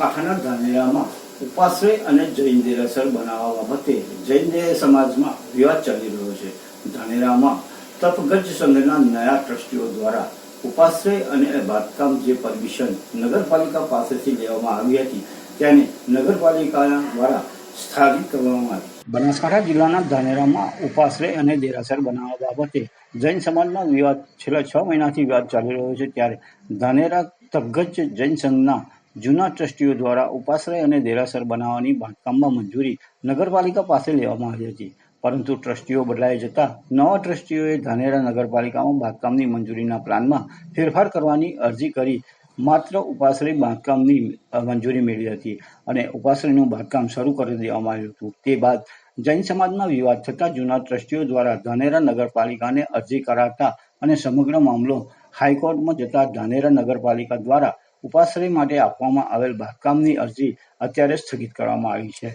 જિલ્લાના ધાનેરામાં ઉપાશ્રય અને જૈન દેરાસર બનાવવા બાબતે જૈન સમાજમાં વિવાદ ચાલી રહ્યો છે. ધાનેરામાં તપગજ સંઘના નયા ટ્રસ્ટીઓ દ્વારા ઉપાશ્રય અને બાંધકામ જે પરમિશન નગરપાલિકા પાસેથી લેવામાં આવી હતી, તેને નગરપાલિકા દ્વારા સ્થાપિત કરવામાં આવી. બનાસકાંઠા જિલ્લાના ધાનેરામાં ઉપાશ્રય અને દેરાસર બનાવવા બાબતે જૈન સમાજમાં વિવાદ છેલ્લા છ મહિનાથી વિવાદ ચાલી રહ્યો છે, ત્યારે ધાનેરા તપગજ જૈન સંઘના જૂના ટ્રસ્ટીઓ દ્વારા ઉપાશ્રય અને દેરાસર બનાવવાની બાંધકામમાં મંજૂરી નગરપાલિકા પાસે લેવામાં આવી હતી. પરંતુ ટ્રસ્ટીઓ બદલાઈ જતા નવા ટ્રસ્ટીઓએ ધાનેરા નગરપાલિકામાં બાંધકામની મંજૂરીના પ્લાનમાં ફેરફાર કરવાની અરજી કરી માત્ર ઉપાશ્રય બાંધકામની મંજૂરી મેળવી હતી અને ઉપાશ્રયનું બાંધકામ શરૂ કરી દેવામાં આવ્યું હતું. તે બાદ જૈન સમાજમાં વિવાદ થતા જૂના ટ્રસ્ટીઓ દ્વારા ધાનેરા નગરપાલિકાને અરજી કરાતા અને સમગ્ર મામલો હાઈકોર્ટમાં જતા ધાનેરા નગરપાલિકા દ્વારા ઉપાશ્રય માટે આપવામાં આવેલ બાંધકામની અરજી અત્યારે સ્થગિત કરવામાં આવી છે.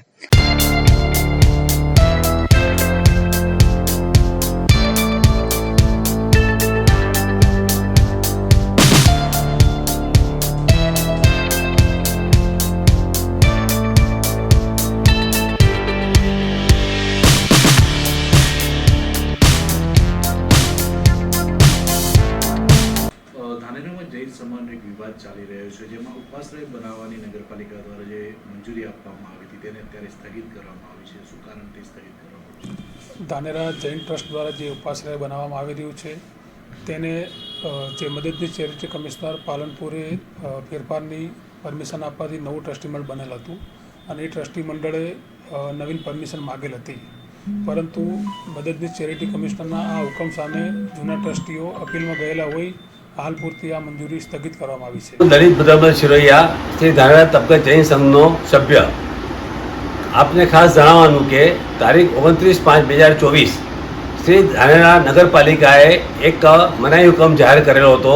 ધાનેરામાં એક વિવાદ ચાલી રહ્યો છે, જેમાં ઉપાશ્રય બનાવવાની નગરપાલિકા દ્વારા જે મંજૂરી આપવામાં આવી હતી તેને અત્યારે સ્થગિત કરવામાં આવી છે. શું કારણથી સ્થગિત કરવામાં આવી છે? ધાનેરા જૈન ટ્રસ્ટ દ્વારા જે ઉપાશ્રય બનાવવામાં આવી રહ્યું છે, તેને જે મદદની ચેરિટી કમિશનર પાલનપુરે ફેરફારની પરમિશન આપવાથી નવું ટ્રસ્ટી મંડળ બનેલ હતું અને એ ટ્રસ્ટી મંડળે નવીન પરમિશન માગેલ હતી. પરંતુ મદદની ચેરિટી કમિશનરના આ હુકમ સામે જૂના ટ્રસ્ટીઓ અપીલમાં ગયેલા હોય હાલ પૂરતી આ મંજૂરી સ્થગિત કરવામાં આવી છે. દલિત બ્રહ્મ શિરોયા શ્રી ધારણા તબકા જૈન સંઘનો સભ્ય. આપને ખાસ જણાવવાનું કે તારીખ ઓગણત્રીસ પાંચ બે હજાર ચોવીસ શ્રી ધારણા નગરપાલિકાએ એક મનાઈ હુકમ જાહેર કરેલો હતો,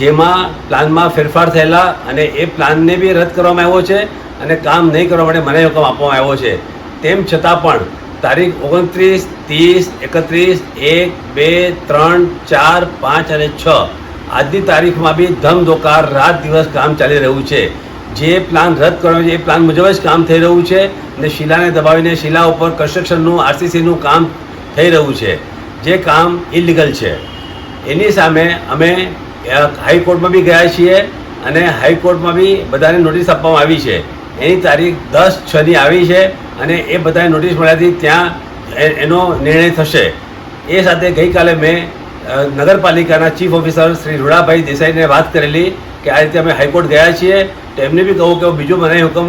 જેમાં પ્લાનમાં ફેરફાર થયેલા અને એ પ્લાનને બી રદ કરવામાં આવ્યો છે અને કામ નહીં કરવા માટે મનાઈ હુકમ આપવામાં આવ્યો છે. તેમ છતાં પણ તારીખ ઓગણત્રીસ, ત્રીસ, એકત્રીસ, એક, બે, ત્રણ, ચાર, પાંચ અને છ આજની તારીખમાં બી ધમધોકાર રાત દિવસ કામ ચાલી રહ્યું છે. જે પ્લાન રદ કરવાનો છે, એ પ્લાન મુજબ જ કામ થઈ રહ્યું છે અને શિલાને દબાવીને શિલા ઉપર કન્સ્ટ્રક્શનનું આરસીસીનું કામ થઈ રહ્યું છે. જે કામ ઇલીગલ છે. એની સામે અમે હાઈકોર્ટમાં બી ગયા છીએ અને હાઈકોર્ટમાં બી બધાને નોટિસ આપવામાં આવી છે. એની તારીખ દસ છની આવી છે અને એ બધાને નોટિસ મળ્યાથી ત્યાં એનો નિર્ણય થશે. એ સાથે ગઈકાલે મેં નગરપાલિકાના ચીફ ઓફિસર શ્રી રૂડાભાઈ દેસાઈને વાત કરેલી કે આ રીતે અમે હાઈકોર્ટ ગયા છીએ. તો એમને બી કહું કે હું બીજું મને હુકમ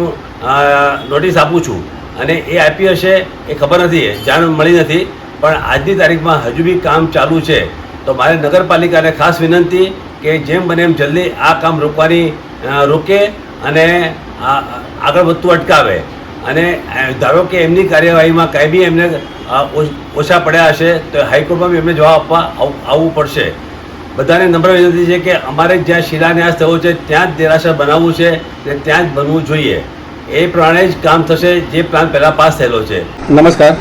નોટિસ આપું છું. અને એ આપી હશે એ ખબર નથી, જાણ મળી નથી. પણ આજની તારીખમાં હજુ બી કામ ચાલુ છે. તો મારે નગરપાલિકાને ખાસ વિનંતી કે જેમ બને એમ જલ્દી આ કામ રોકવાની રોકે અને આગળ વધતું અટકાવે. અને ધારો કે એમની કાર્યવાહીમાં કાંઈ બી એમને ઓછા પડ્યા હશે, તો હાઈકોર્ટમાં એમને જવાબ આપવા આવવું પડશે. બધાને નમ્ર વિનંતી છે કે અમારે જ્યાં શિલાન્યાસ થયો છે, ત્યાં જ દેરાસર બનાવવું છે ને ત્યાં જ બનવું જોઈએ. એ પ્રમાણે જ કામ થશે, જે પ્લાન પહેલાં પાસ થયેલો છે. નમસ્કાર.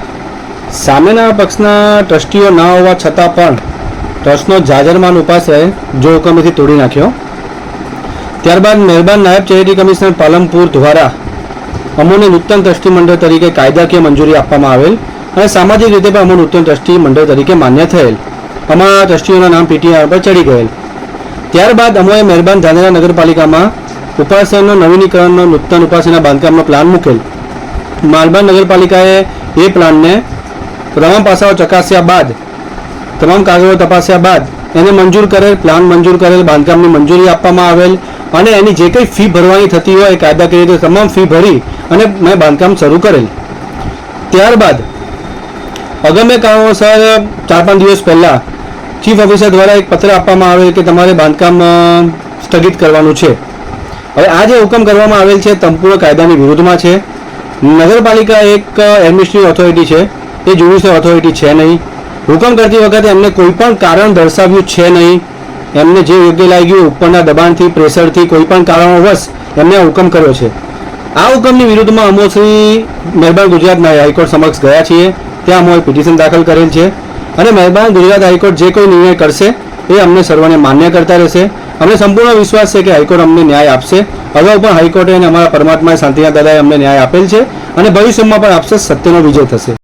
સામેના પક્ષના ટ્રસ્ટીઓ ન હોવા છતાં પણ ટ્રસ્ટનો જાજરમાન ઉપાશ્રય જો હુકમેથી તોડી નાખ્યો. ત્યારબાદ મહેરબાન નાયબ ચેરિટી કમિશનર પાલમપુર દ્વારા અમોને નૂતન ટ્રસ્ટી મંડળ તરીકે કાયદાકીય મંજૂરી આપવામાં આવેલ અને સામાજિક રીતે પણ અમો નૂતન ટ્રસ્ટી મંડળ તરીકે માન્ય થયેલ. અમારા ટ્રસ્ટીઓના નામ પીટીઆર પર ચડી ગયેલ. ત્યારબાદ અમોએ મહેરબાન ધાનેરા નગરપાલિકામાં ઉપાસનનો નવીનીકરણનો નૂતન ઉપાસના બાંધકામનો પ્લાન મૂકેલ. માલબાન નગરપાલિકાએ એ પ્લાનને તમામ પાસાઓ ચકાસ્યા બાદ, તમામ કાગળો તપાસ્યા બાદ એને મંજૂર કરેલ, પ્લાન મંજૂર કરેલ, બાંધકામની મંજૂરી આપવામાં આવેલ અને એની જે કંઈ ફી ભરવાની થતી હોય એ કાયદાકીય રીતે તમામ ફી ભરી અને મેં બાંધકામ શરૂ કરેલ. ત્યારબાદ અગમ્ય કારણોસર ચાર પાંચ દિવસ પહેલાં ચીફ ઓફિસર દ્વારા એક પત્ર આપવામાં આવેલ કે તમારે બાંધકામ સ્થગિત કરવાનું છે. હવે આ જે હુકમ કરવામાં આવેલ છે, સંપૂર્ણ કાયદાની વિરુદ્ધમાં છે. નગરપાલિકા એક એડમિનિસ્ટ્રેટિવ ઓથોરિટી છે. એ જ્યુડિશિયલ ઓથોરિટી છે નહીં. હુકમ કરતી વખતે એમને કોઈ પણ કારણ દર્શાવ્યું છે નહીં. એમને જે યોગ્ય લાગ્યું, ઉપરના દબાણથી, પ્રેશરથી, કોઈ પણ કારણોવશ એમને હુકમ કર્યો છે. આ હુકમની વિરુદ્ધમાં અમો શ્રી મહેરબાન ગુજરાતના હાઈકોર્ટ સમક્ષ ગયા છીએ. ત્યાં અમોએ પિટિશન દાખલ કરેલ છે. અને મહેરબાન ગુજરાત હાઈકોર્ટ જે કોઈ નિર્ણય કરશે, એ અમને સર્વને માન્ય કરતા રહેશે. અમને સંપૂર્ણ વિશ્વાસ છે કે હાઈકોર્ટ અમને ન્યાય આપશે. અગાઉ પણ હાઈકોર્ટે અને અમારા પરમાત્મા શાંતિના દાદાએ અમને ન્યાય આપેલ છે. અને ભવિષ્યમાં પણ આપશે સત્યનો વિજય થશે.